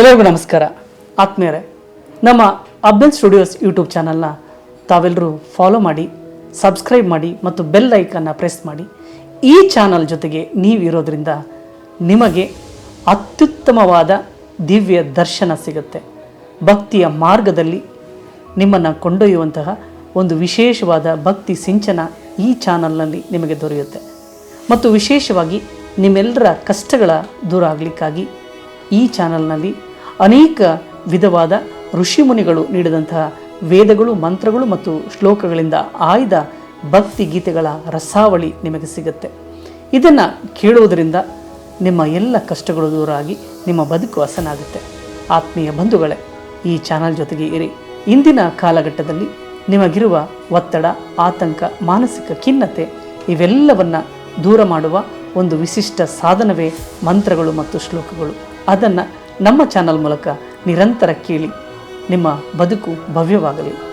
ಎಲ್ಲರಿಗೂ ನಮಸ್ಕಾರ. ಆತ್ಮೀಯರೇ, ನಮ್ಮ ಅಬ್ಬನ್ ಸ್ಟುಡಿಯೋಸ್ ಯೂಟ್ಯೂಬ್ ಚಾನಲ್ನ ತಾವೆಲ್ಲರೂ ಫಾಲೋ ಮಾಡಿ, ಸಬ್ಸ್ಕ್ರೈಬ್ ಮಾಡಿ ಮತ್ತು ಬೆಲ್ ಐಕನ್ನ ಪ್ರೆಸ್ ಮಾಡಿ. ಈ ಚಾನಲ್ ಜೊತೆಗೆ ನೀವಿರೋದ್ರಿಂದ ನಿಮಗೆ ಅತ್ಯುತ್ತಮವಾದ ದಿವ್ಯ ದರ್ಶನ ಸಿಗುತ್ತೆ. ಭಕ್ತಿಯ ಮಾರ್ಗದಲ್ಲಿ ನಿಮ್ಮನ್ನು ಕೊಂಡೊಯ್ಯುವಂತಹ ಒಂದು ವಿಶೇಷವಾದ ಭಕ್ತಿ ಸಿಂಚನ ಈ ಚಾನಲ್ನಲ್ಲಿ ನಿಮಗೆ ದೊರೆಯುತ್ತೆ. ಮತ್ತು ವಿಶೇಷವಾಗಿ ನಿಮ್ಮೆಲ್ಲರ ಕಷ್ಟಗಳ ದೂರ ಆಗಲಿಕ್ಕಾಗಿ ಈ ಚಾನಲ್ನಲ್ಲಿ ಅನೇಕ ವಿಧವಾದ ಋಷಿಮುನಿಗಳು ನೀಡಿದಂತಹ ವೇದಗಳು, ಮಂತ್ರಗಳು ಮತ್ತು ಶ್ಲೋಕಗಳಿಂದ ಆಯ್ದ ಭಕ್ತಿ ಗೀತೆಗಳ ರಸಾವಳಿ ನಿಮಗೆ ಸಿಗುತ್ತೆ. ಇದನ್ನು ಕೇಳುವುದರಿಂದ ನಿಮ್ಮ ಎಲ್ಲ ಕಷ್ಟಗಳು ದೂರಾಗಿ ನಿಮ್ಮ ಬದುಕು ಹಸನಾಗುತ್ತೆ. ಆತ್ಮೀಯ ಬಂಧುಗಳೇ, ಈ ಚಾನಲ್ ಜೊತೆಗೆ ಇರಿ. ಇಂದಿನ ಕಾಲಘಟ್ಟದಲ್ಲಿ ನಿಮಗಿರುವ ಒತ್ತಡ, ಆತಂಕ, ಮಾನಸಿಕ ಖಿನ್ನತೆ ಇವೆಲ್ಲವನ್ನು ದೂರ ಮಾಡುವ ಒಂದು ವಿಶಿಷ್ಟ ಸಾಧನವೇ ಮಂತ್ರಗಳು ಮತ್ತು ಶ್ಲೋಕಗಳು. ಅದನ್ನು ನಮ್ಮ ಚಾನಲ್ ಮೂಲಕ ನಿರಂತರ ಕೇಳಿ ನಿಮ್ಮ ಬದುಕು ಭವ್ಯವಾಗಲಿ.